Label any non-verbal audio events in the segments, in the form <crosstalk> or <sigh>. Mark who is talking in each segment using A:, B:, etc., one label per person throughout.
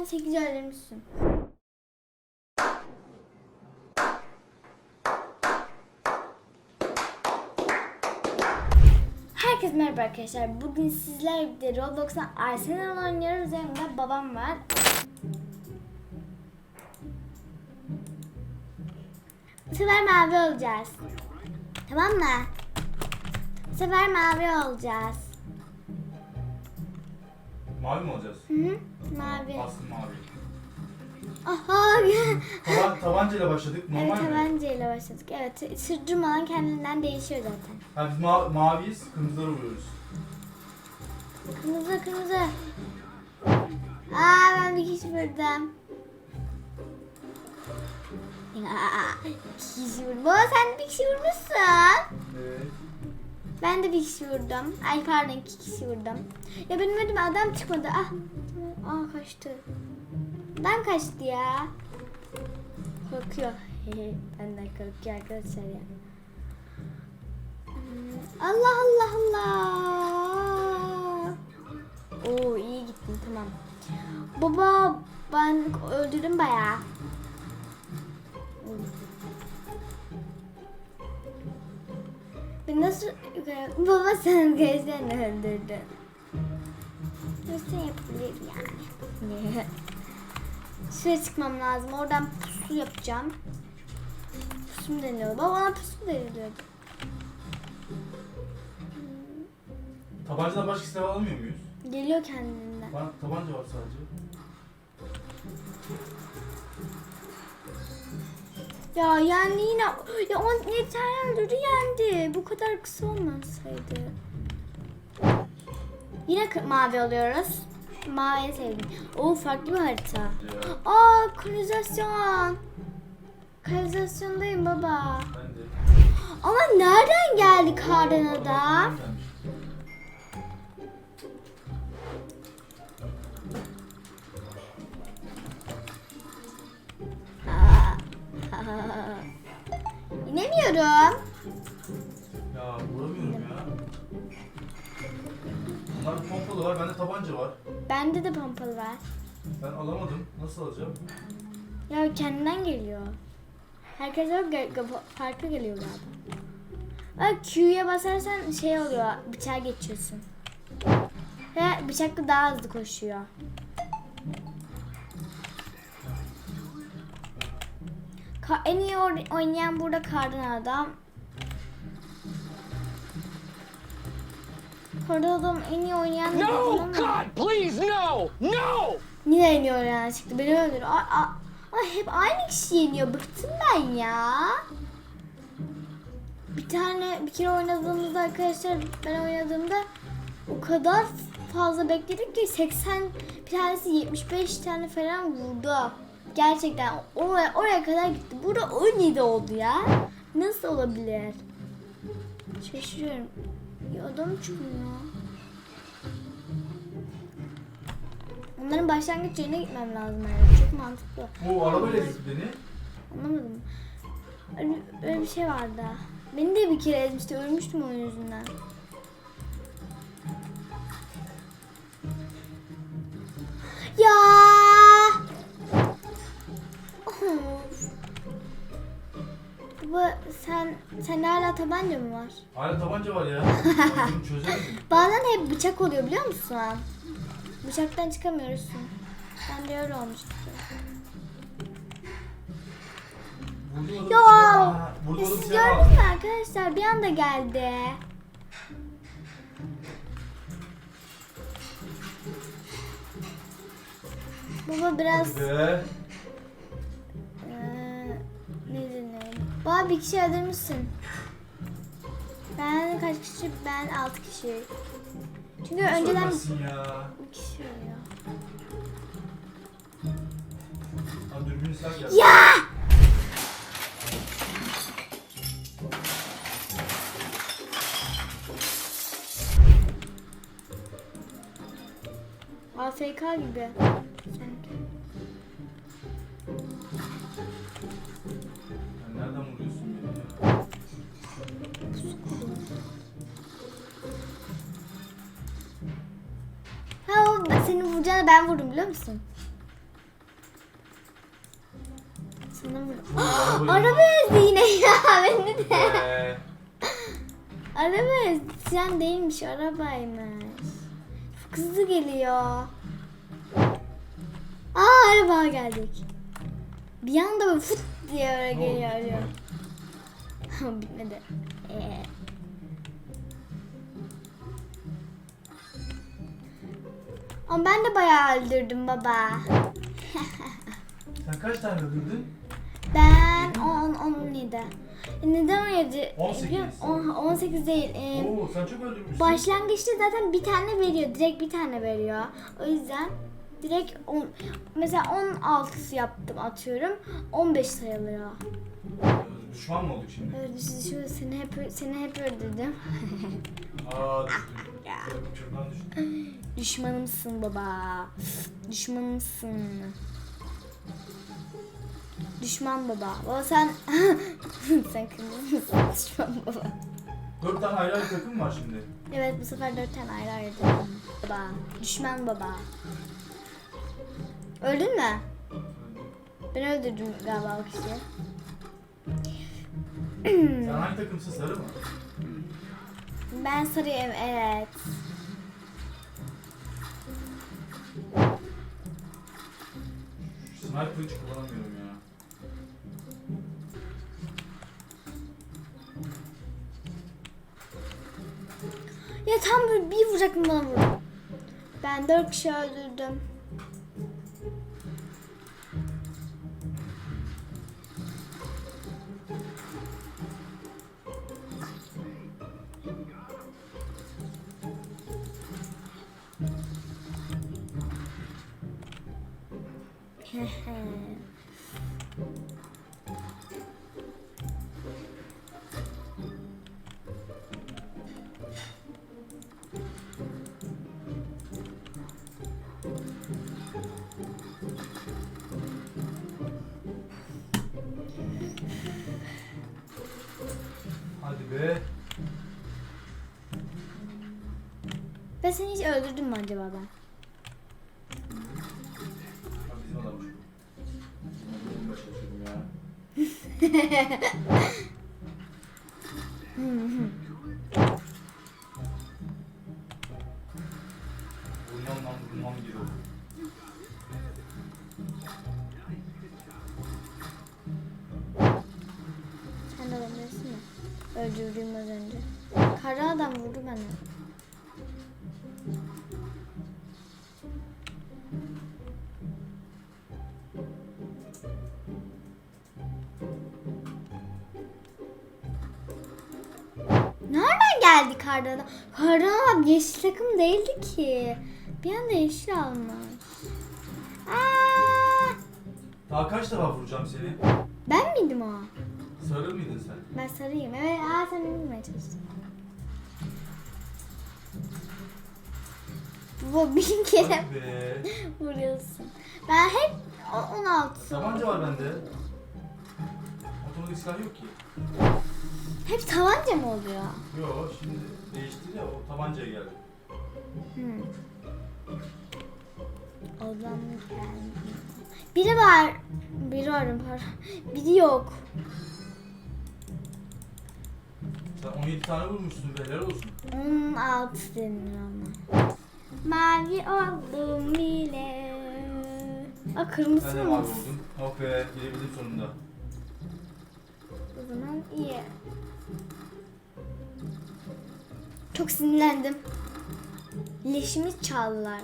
A: sen 8 öldürmüşsün. Herkese merhaba arkadaşlar. Bugün sizlerle birlikte Roblox'tan Arsenal oynuyoruz. Yanımda babam var. Bu sefer mavi olacağız. Tamam mı? Bu sefer mavi olacağız.
B: Mavi mi olacağız?
A: Hı hı. Mavi.
B: Aslı mavi.
A: Aha.
B: Taban, tabancayla başladık. Normal
A: evet
B: mi?
A: tabancayla başladık. Evet sırdırmadan kendinden değişiyor zaten.
B: Ha, biz ma- maviyiz, kırmızılara vuruyoruz.
A: Kırmızı kırmızı. Aa ben bir kişi vurdum. Ya, iki kişi vurdum. Baba sen bir kişi vurmuşsun.
B: Evet.
A: Ben de bir kişi vurdum. Ay pardon iki kişi vurdum. Ya benim önüme adam çıkmadı. Ah. Aa kaçtı. Adam kaçtı ya. Korkuyor. <laughs> Benden korkuyor arkadaşlar ya. Hmm, Allah Allah Allah. Oo iyi gittin tamam. Baba ben öldürdüm bayağı. Nasıl baba sen gözlerini öldürdün. Nasıl yapabilir yani? Şuraya çıkmam lazım. Oradan pusu yapacağım. Pusu mu deniyor? Baba bana pusu deniliyordu.
B: Tabancadan başka silah alamıyor muyuz?
A: Geliyor kendinden.
B: Bana tabanca var sadece.
A: Ya yendi yine. Ya on tane öldürdü yendi. Bu kadar kısa olmasaydı. Yine mavi alıyoruz. Maviyi sevdim. Oo farklı bir harita. Aa kanalizasyon. Kanalizasyondayım baba. Ama nereden geldi kardan adam? <laughs> İnemiyorum.
B: Ya vuramıyorum ya. Bunlarda pompalı var, bende tabanca var.
A: Bende de pompalı var.
B: Ben alamadım. Nasıl alacağım?
A: Ya kendinden geliyor. Herkese ge- ge- farklı geliyor galiba. Bak Q'ya basarsan şey oluyor, bıçağa geçiyorsun. Ve bıçakla daha hızlı koşuyor. En iyi oynayan burada kardan adam. Kardan adam en iyi oynayan
C: No, God, please, no, no!
A: Yine yeniyor yani çıktı. Beni öldür. Aa, aa, aa, hep aynı kişi yeniyor. Bıktım ben ya. Bir tane bir kere oynadığımızda arkadaşlar ben oynadığımda o kadar fazla bekledik ki 80 bir tanesi 75 tane falan vurdu. Gerçekten oraya, oraya kadar gitti. Burada 17 oldu ya. Nasıl olabilir? Şaşırıyorum. Ya adam çıkmıyor. Onların başlangıç yerine gitmem lazım yani. Çok mantıklı.
B: Bu arabayla beni.
A: Anlamadım. Öyle, öyle bir şey vardı. Beni de bir kere ezmişti. Ölmüştüm onun yüzünden. Baba sen sen hala tabanca mı var?
B: Hala tabanca var ya. Bunu <laughs> çözemedim.
A: Bazen hep bıçak oluyor biliyor musun? Bıçaktan çıkamıyorsun. Ben de öyle Ya.
B: Aa, Vurdum
A: Siz gördünüz mü arkadaşlar? Bir anda geldi. Baba biraz
B: Hadi be.
A: Baba bir kişi öldürmüşsün. Ben kaç kişi? Ben altı kişi. Çünkü
B: Nasıl
A: önceden
B: ya?
A: bir kişi.
B: Lan geldi.
A: Ya! AFK gibi. vuracağını ben vurdum biliyor musun? Sana
B: vurdum. <gasps>
A: Araba ezdi yine ya <laughs> beni de. <laughs> Araba ezdi. Sen değilmiş arabaymış. Çok hızlı geliyor. Aa arabaya geldik. Bir anda böyle fıt diye öyle geliyor. <laughs> Bitmedi. Ee. Ama ben de bayağı öldürdüm baba.
B: Sen kaç tane öldürdün?
A: Ben 10 17. E, Neden 17?
B: 18.
A: Biliyor musun? On- 18 değil. Ee,
B: Oo sen çok öldürmüşsün.
A: başlangıçta zaten bir tane veriyor. Direkt bir tane veriyor. O yüzden direkt on, mesela 16 yaptım atıyorum. 15 sayılıyor.
B: Düşman mı olduk şimdi?
A: Evet siz şu seni hep seni hep öldürdüm.
B: Aa <laughs> düştüm. Düştüm.
A: Düşmanımsın baba. Düşmanımsın. Düşman baba. Baba sen <laughs> sen kırmızı mısın? Düşman baba.
B: Dört tane ayrı ayrı takım var şimdi.
A: Evet bu sefer dört tane ayrı ayrı dedim. Baba. Düşman baba. Öldün mü? Ben öldürdüm galiba o kişiyi.
B: Sen hangi takımsın sarı mı?
A: Ben sarıyım evet.
B: Sniper hiç kullanamıyorum ya.
A: Ya tam böyle bir vuracaktım bana vurdu. Ben dört kişi öldürdüm.
B: Hadi be.
A: Ben seni hiç öldürdüm mü acaba ben?
B: Lan vurmam giriyor.
A: Sen de olabilirsin mi? Öldürdüğüm az önce. Kara adam vurdu beni. Geldi kardan? Kardan yeşil takım değildi ki. Bir anda yeşil almış. Aa,
B: Daha kaç defa vuracağım seni?
A: ben miydim o?
B: Sarı mıydın sen?
A: Ben sarıyım. Evet, aa sen beni vurmaya çalıştın. Bu <laughs> bin kere
B: Hadi be.
A: vuruyorsun. Ben hep o- 16.
B: Tabanca var bende. Otomatik silah yok ki.
A: Hep tabanca mı oluyor?
B: Yo şimdi değişti ya o tabancaya geldi.
A: Hmm. Ablam geldi. Biri var. Biri var pardon. Biri yok.
B: Sen 17 tane vurmuşsun be helal olsun.
A: 16 denir ama. Mavi oldum bile. Aa kırmızı
B: de
A: mı?
B: mavi oldun. Oh be girebildim sonunda.
A: O zaman iyi. Çok sinirlendim. Leşimi çaldılar.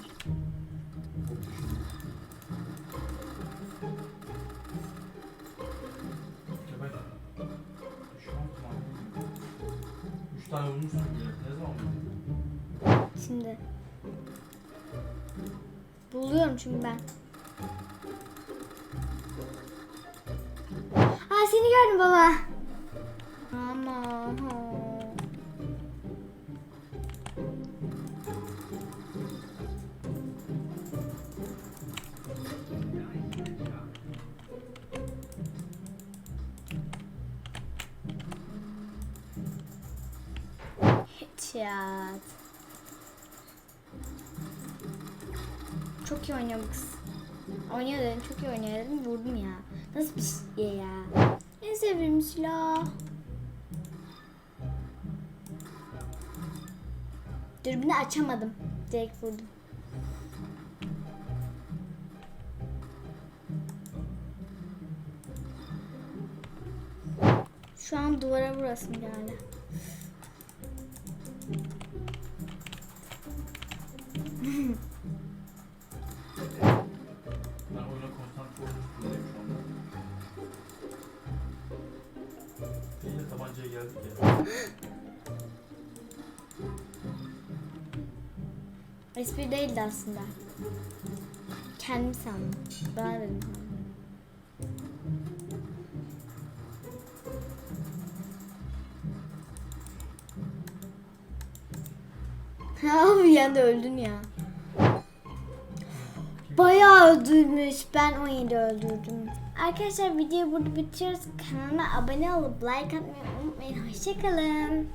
B: Geber. Şu an tamam. 3 tane vurmuşsun. Ne zaman vurdun?
A: Şimdi. Buluyorum çünkü ben. Aa seni gördüm baba. Headshot. Çok iyi oynuyor bu kız. Oynuyor dedim, çok iyi oynuyor dedim, vurdum ya. Nasıl bir şey ya? En sevdiğim silah. Dürbünü açamadım. Direkt vurdum. Şu an duvara vurasım geldi.
B: De tabancaya geldik ya.
A: Espri değildi aslında. Kendim sandım. Bana dedim. Ha bir anda öldün ya. Bayağı öldürmüş. Ben 17 öldürdüm. Arkadaşlar videoyu burada bitiriyoruz. Kanalıma abone olup like atmayı unutmayın. Hoşçakalın.